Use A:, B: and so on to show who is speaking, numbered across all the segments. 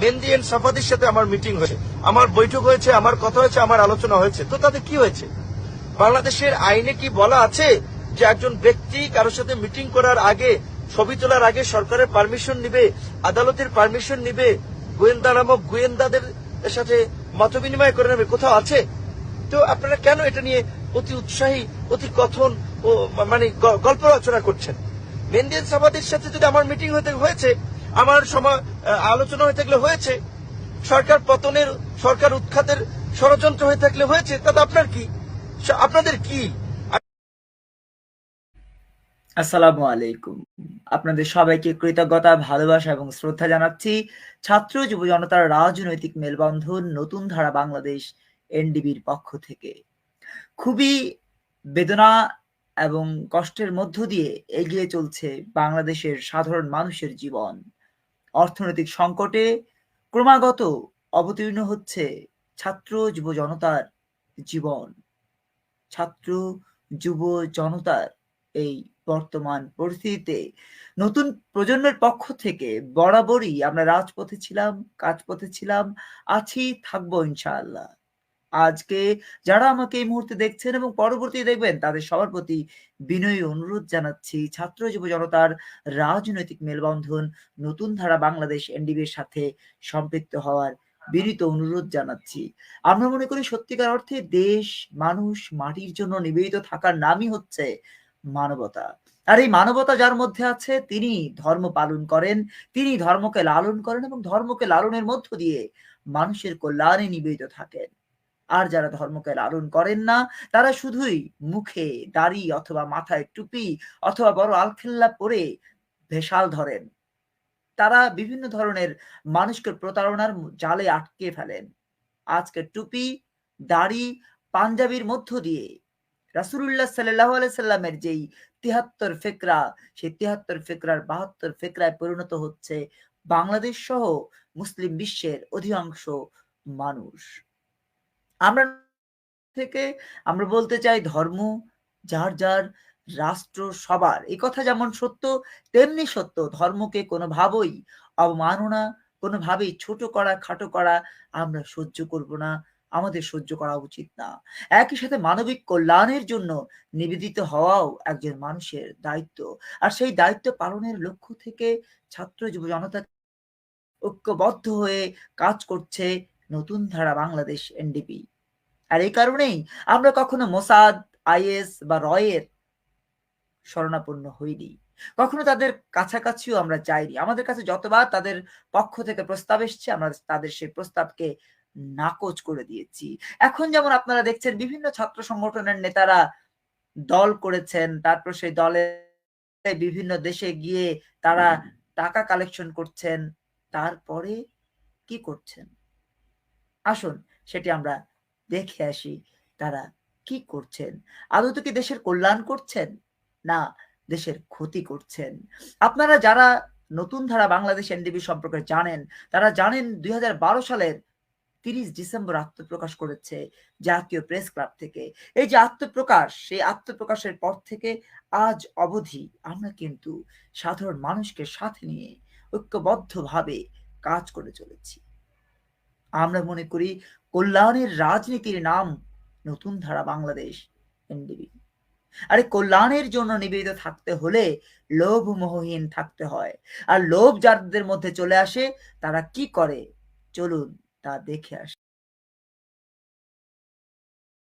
A: Mehndi and সাফাদির সাথে আমার meeting হয়েছে। আমার বৈঠক হয়েছে, আমার কথা হয়েছে, আমার আলোচনা হয়েছে। তো তাতে কি হয়েছে? বাংলাদেশের আইনে কি বলা আছে যে একজন ব্যক্তি কারোর সাথে মিটিং করার আগে, ছবি তোলার আগে সরকারের পারমিশন নিবে, আদালতের পারমিশন নিবে, গোয়েন্দা নামক গোয়েন্দাদের সাথে মত বিনিময় করে নেবে, কোথাও আছে? তো আপনারা কেন এটা নিয়ে অতি উৎসাহী, অতি কথন ও মানে গল্প রচনা করছেন? মেহেন্দিন সাবাদের সাথে যদি আমার মিটিং হয়েছে, আমার আলোচনা হয়ে থাকলে হয়েছে, সরকার পতনের, সরকার উৎখাতের ষড়যন্ত্র হয়ে থাকলে হয়েছে, তাতে আপনার কি? আপনাদের কি?
B: আসসালামু আলাইকুম। আপনাদের সবাইকে কৃতজ্ঞতা, ভালোবাসা এবং শ্রদ্ধা জানাচ্ছি। ছাত্র যুব জনতার রাজনৈতিক মেলবন্ধন, নতুন ধারা বাংলাদেশ, এনডিবির পক্ষ থেকে। খুবই বেদনা এবং কষ্টের মধ্য দিয়ে এগিয়ে চলছে বাংলাদেশের সাধারণ মানুষের জীবন। অর্থনৈতিক সংকটে ক্রমাগত অবতীর্ণ হচ্ছে ছাত্র যুব জনতার জীবন। ছাত্র যুব জনতার এই বর্তমান পরিস্থিতিতে নতুন প্রজন্মের পক্ষ থেকে বরাবরই আমরা রাজপথে ছিলাম, কাজপথে ছিলাম, আছি, থাকব ইনশাআল্লাহ। আজকে যারা আমাকে এই মুহূর্তে দেখছেন এবং পরবর্তী দেখবেন, তাদের সবার প্রতি বিনয়ী অনুরোধ জানাচ্ছি। ছাত্র যুব জনতার রাজনৈতিক মেলবন্ধন, নতুন ধারা বাংলাদেশ এনডিবির সাথে সম্পৃক্ত হওয়ার বিনীত অনুরোধ জানাচ্ছি। আমরা মনে করি সত্যিকার অর্থে দেশ, মানুষ মাটির জন্য নিবেদিত থাকার নামই হচ্ছে মানবতা। আর এই মানবতা যার মধ্যে আছে, তিনি ধর্ম পালন করেন, তিনি ধর্মকে লালন করেন এবং ধর্মকে লালনের মধ্য দিয়ে মানুষের কল্যাণে নিবেদিত থাকেন। আর যারা ধর্মকে লালন করেন না, তারা শুধুই মুখে দাড়ি অথবা মাথায় টুপি অথবা বড় আলখেল্লা পরে ভেসাল ধরেন। তারা বিভিন্ন ধরনের মানুষকে প্রতারণার জালে আটকে ফেলেন। আজকে টুপি, দাড়ি, পাঞ্জাবির মধ্য দিয়ে রাসুল্লাহ সাল্লাহ সাল্লামের যেই তিহাত্তর ফেকরা, সেই তিহাত্তর ফেকরার বাহাত্তর ফেকরায় পরিণত হচ্ছে বাংলাদেশ সহ মুসলিম বিশ্বের অধিকাংশ মানুষ। আমরা থেকে আমরা বলতে চাই ধর্ম, যার যার, রাষ্ট্র, সবার। এই কথা যেমন সত্য, তেমনি সত্য। ধর্মকে কোনোভাবেই অবমাননা কোনোভাবেই ছোট করা, খাটো করা আমরা সহ্য করব না, আমাদের সহ্য করা উচিত না। একই সাথে মানবিক কল্যাণের জন্য নিবেদিত হওয়াও একজন মানুষের দায়িত্ব। আর সেই দায়িত্ব পালনের লক্ষ্য থেকে ছাত্র যুব জনতা ঐক্যবদ্ধ হয়ে কাজ করছে নতুন ধারা বাংলাদেশ এনডিপি আর এই কারণেই আমরা কখনো মোসাদ আইএস বা রয়ের শরণাপন্ন হইনি। কখনো তাদের কাছাকাছিও আমরা যাইনি। আমাদের কাছে যতবার তাদের পক্ষ থেকে প্রস্তাব এসছে আমরা তাদের সেই প্রস্তাবকে নাকচ করে দিয়েছি। এখন যেমন আপনারা দেখছেন বিভিন্ন ছাত্র সংগঠনের নেতারা দল করেছেন তারপর সেই দলে বিভিন্ন দেশে গিয়ে তারা টাকা কালেকশন করছেন তারপরে কি করছেন? আসুন, সেটি আমরা দেখে আসি তারা কি করছেন। আদৌ কি দেশের কল্যাণ করছেন? না, দেশের ক্ষতি করছেন। আপনারা যারা নতুন ধারা বাংলাদেশ এনডিবি সম্পর্কে জানেন, তারা জানেন দুই হাজার বারো সালের তিরিশ ডিসেম্বর আত্মপ্রকাশ করেছে জাতীয় প্রেস ক্লাব থেকে। এই যে আত্মপ্রকাশ, সেই আত্মপ্রকাশের পর থেকে আজ অবধি আমরা কিন্তু সাধারণ মানুষকে সাথে নিয়ে ঐক্যবদ্ধভাবে কাজ করে চলেছি। আমরা মনে করি কল্যাণের রাজনীতির নাম নতুন ধারা বাংলাদেশ, এনডিবি। আরে কল্যাণের জন্য নিবেদিত থাকতে হলে লোভ মোহহীন থাকতে হয়। আর লোভ যাদের মধ্যে চলে আসে, তারা কি করে? চলুন তা দেখে আসি।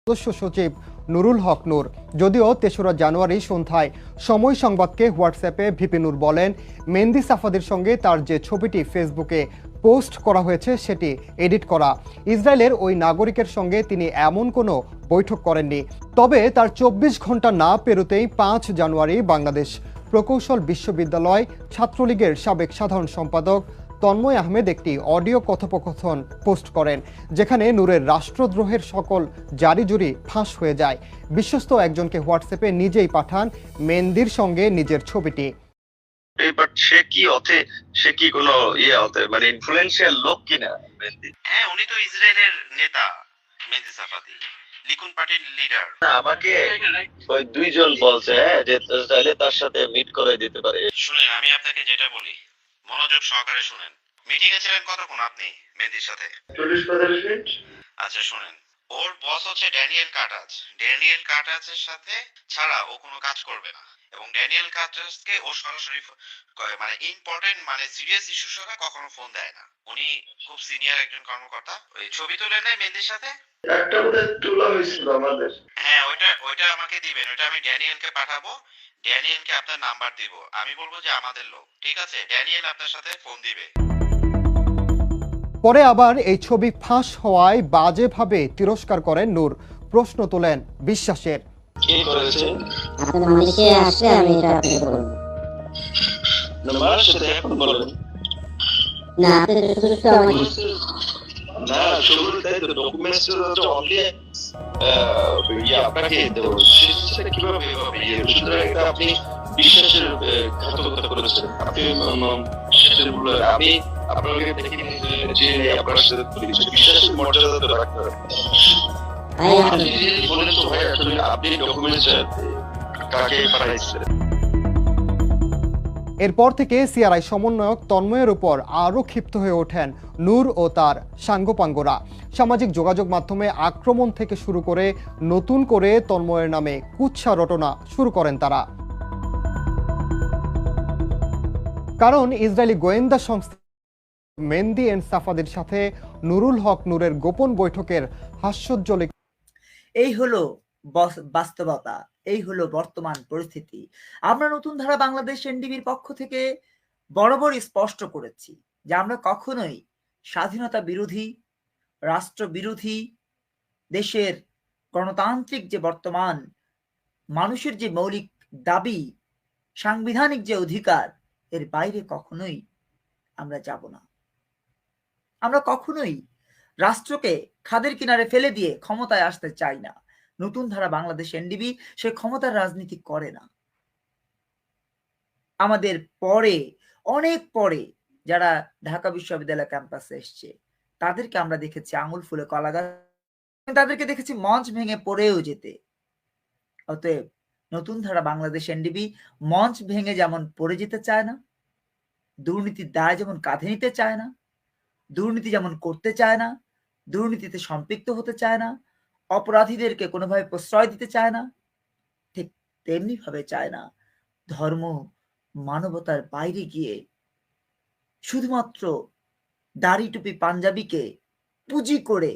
C: সদস্য সচিব নুরুল হক নূর যদিও তেসরা জানুয়ারি সন্ধ্যায় সময় সংবাদকে হোয়াটসঅ্যাপে ভিপি নূর বলেন, মেহেন্দি সাফাদের সঙ্গে তার যে ছবিটি ফেসবুকে পোস্ট করা হয়েছে সেটি এডিট করা। ইসরায়েলের ওই নাগরিকের সঙ্গে তিনি এমন কোনো বৈঠক করেননি। তবে তার চব্বিশ ঘণ্টা না পেরোতেই পাঁচ জানুয়ারি বাংলাদেশ প্রকৌশল বিশ্ববিদ্যালয় ছাত্রলীগের সাবেক সাধারণ সম্পাদক তন্ময় আহমেদ একটি অডিও কথোপকথন পোস্ট করেন, যেখানে নূরের রাষ্ট্রদ্রোহের সকল জারি জারিজুরি ফাঁস হয়ে যায়। বিশ্বস্ত একজনকে হোয়াটসঅ্যাপে নিজেই পাঠান মেন্দির সঙ্গে নিজের ছবিটি।
A: বাট সে কি অথে সে কি কোনো ইয়ে হতে মানে ইনফ্লুয়েন্সিয়াল লোক কিনা
D: হ্যাঁ উনি তো ইসরায়েলের নেতা মেহেদি সাফাদি লিকুন পার্টির লিডার
A: আমাকে ওই দুইজন বলছে হ্যাঁ, যে চাইলে তার সাথে মিট করে দিতে পারে।
D: শুনেন আমি আপনাকে যেটা বলি মনোযোগ সহকারে শুনেন। মিটিং এ ছিলেন কতক্ষণ আপনি মেহেদির সাথে?
A: চল্লিশ পঁয়তাল্লিশ মিনিট।
D: আচ্ছা শুনেন। ওর বস হচ্ছে ড্যানিয়েল কাটাজ। ড্যানিয়েল কাটাজের সাথে ছাড়া ও কোনো কাজ করবে না। এবং ড্যানিয়েল কাটাজকে ও সরাসরি মানে ইম্পর্টেন্ট মানে সিরিয়াস ইস্যু ছাড়া কখনো ফোন দেয় না। উনি খুব সিনিয়র একজন কর্মকর্তা। ওই ছবি তুলে নেয় মেহেদির সাথে।
A: একটা বোধহয় তোলা হয়েছিল আমাদের।
D: হ্যাঁ ওইটা ওইটা আমাকে দিবেন। ওইটা আমি ড্যানিয়েলকে পাঠাবো। ড্যানিয়েলকে আপনার নাম্বার দিব। আমি বলব যে আমাদের লোক। ঠিক আছে? ড্যানিয়েল আপনার সাথে ফোন দিবে।
C: পরে আবার এই ছবি ফাঁস হওয়ায় বাজেভাবে তিরস্কার করেন নূর। প্রশ্ন তোলেন বিশ্বাসের।
E: আপনি
A: বিশ্বাসের আমি আপনাকে যে- আপনার সাথে বিশ্বাসের মর্যাদা তো রাখতে হবে। আপনি
E: আপনি
A: যদি ভাই আসলে আপনি ডকুমেন্টস কাকে পাঠাইছেন
C: এরপর থেকে সিআরআই সমন্বয়ক তন্ময়ের উপর আরও ক্ষিপ্ত হয়ে ওঠেন নূর ও তার সাঙ্গপাঙ্গরা। সামাজিক যোগাযোগ মাধ্যমে আক্রমণ থেকে শুরু করে নতুন করে তন্ময়ের নামে কুৎসা রটনা শুরু করেন তারা। কারণ ইসরায়েলি গোয়েন্দা সংস্থা মেন্দি এন্ড সাফাদের সাথে নুরুল হক নূরের গোপন বৈঠকের হাস্যোজ্জ্বল
B: এই হলো বাস্তবতা, এই হলো বর্তমান পরিস্থিতি। আমরা নতুন ধারা বাংলাদেশ এনডিবির পক্ষ থেকে বরাবর স্পষ্ট করেছি যে আমরা কখনোই স্বাধীনতা বিরোধী, রাষ্ট্র বিরোধী, দেশের গণতান্ত্রিক যে বর্তমান, মানুষের যে মৌলিক দাবি, সাংবিধানিক যে অধিকার এর বাইরে কখনোই আমরা যাব না। আমরা কখনোই রাষ্ট্রকে খাদের কিনারে ফেলে দিয়ে ক্ষমতায় আসতে চাই না। নতুন ধারা বাংলাদেশ এনডিবি সে ক্ষমতার রাজনীতি করে না। আমাদের পরে, অনেক পরে যারা ঢাকা বিশ্ববিদ্যালয় ক্যাম্পাসে এসছে, তাদেরকে আমরা দেখেছি আঙুল ফুলে কলা গাছ তাদেরকে দেখেছি মঞ্চ ভেঙে পড়েও যেতে। অতএব নতুন ধারা বাংলাদেশ এনডিবি মঞ্চ ভেঙে যেমন পড়ে যেতে চায় না, দুর্নীতির দায় যেমন কাঁধে নিতে চায় না, দুর্নীতি যেমন করতে চায় না, দুর্নীতিতে সম্পৃক্ত হতে চায় না, অপরাধীদেরকে কোনোভাবে প্রশ্রয় দিতে চায় না, ঠিক তেমনি ভাবে চায় না। ধর্ম মানবতার বাইরে গিয়ে শুধুমাত্র দাড়ি টুপি পাঞ্জাবিকে পুঁজি করে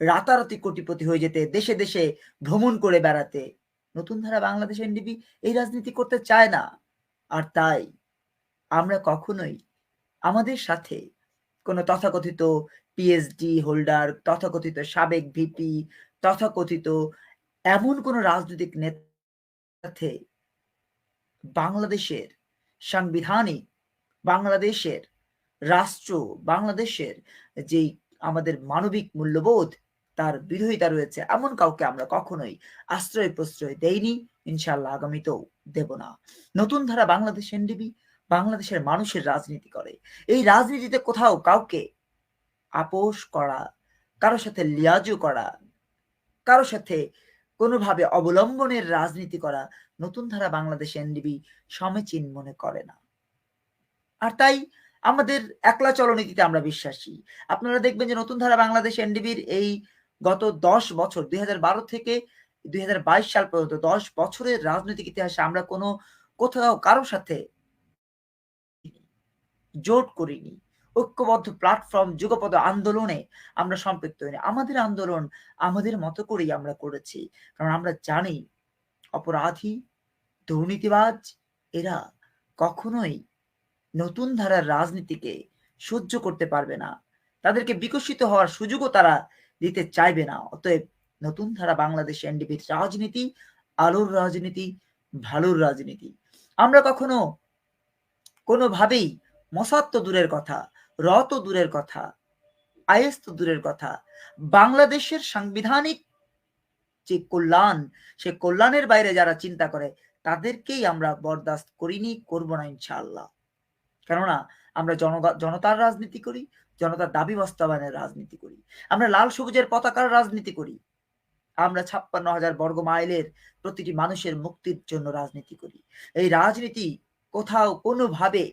B: রাতারাতি কোটিপতি হয়ে যেতে, দেশে দেশে ভ্রমণ করে বেড়াতে নতুন ধারা বাংলাদেশ এনডিপি এই রাজনীতি করতে চায় না। আর তাই আমরা কখনোই আমাদের সাথে কোনো তথাকথিত পিএইচডি হোল্ডার তথাকথিত সাবেক ভিপি তথাকথিত এমন কোন রাজনৈতিক নেতার বাংলাদেশের সাংবিধানিক, বাংলাদেশের রাষ্ট্র, বাংলাদেশের যেই আমাদের মানবিক মূল্যবোধ তার বিরোধিতা রয়েছে এমন কাউকে আমরা কখনোই আশ্রয় প্রশ্রয় দেইনি ইনশাল্লাহ আগামীতেও দেব না। নতুন ধারা বাংলাদেশ এনডিবি বাংলাদেশের মানুষের রাজনীতি করে। এই রাজনীতিতে কোথাও কাউকে আপোষ করা কারোর সাথে লিয়াজু করা কারোর সাথে কোনোভাবে অবলম্বনের রাজনীতি করা নতুন ধারা বাংলাদেশ এনডিবি সমীচীন মনে করে না। আর তাই আমাদের একলা চলনীতিতে আমরা বিশ্বাসী। আপনারা দেখবেন যে নতুন ধারা বাংলাদেশ এনডিবির এই গত দশ বছর, দুই হাজার বারো থেকে দুই হাজার বাইশ সাল পর্যন্ত, দশ বছরের রাজনৈতিক ইতিহাসে আমরা কোনো কোথাও কারোর সাথে জোট করিনি। ঐক্যবদ্ধ প্ল্যাটফর্ম যুগপদ আন্দোলনে আমরা সম্পৃক্ত হইনি। আমাদের আন্দোলন আমাদের মতো করেই আমরা করেছি। কারণ আমরা জানি, অপরাধী, দুর্নীতিবাজ, এরা কখনোই নতুন ধারার রাজনীতিকে সহ্য করতে পারবে না। তাদেরকে বিকশিত হওয়ার সুযোগও তারা দিতে চাইবে না। অতএব নতুন ধারা বাংলাদেশ এনডিপির রাজনীতি, আলোর রাজনীতি, ভালোর রাজনীতি। আমরা কখনো কোনোভাবেই মসাদ তো দূরের কথা র তো দূরের কথা, আইএস তো দূরের কথা, বাংলাদেশের সাংবিধানিক যে কল্যাণ, সে কল্যাণের বাইরে যারা চিন্তা করে, তাদেরকেই আমরা বরদাস্ত করিনি, করব না ইনশাআল্লাহ। কেননা আমরা জনতার রাজনীতি করি জনতার দাবি বাস্তবায়নের রাজনীতি করি। আমরা লাল সবুজের পতাকার রাজনীতি করি। আমরা ছাপ্পান্ন হাজার বর্গ মাইলের প্রতিটি মানুষের মুক্তির জন্য রাজনীতি করি। এই রাজনীতি কোথাও কোনোভাবে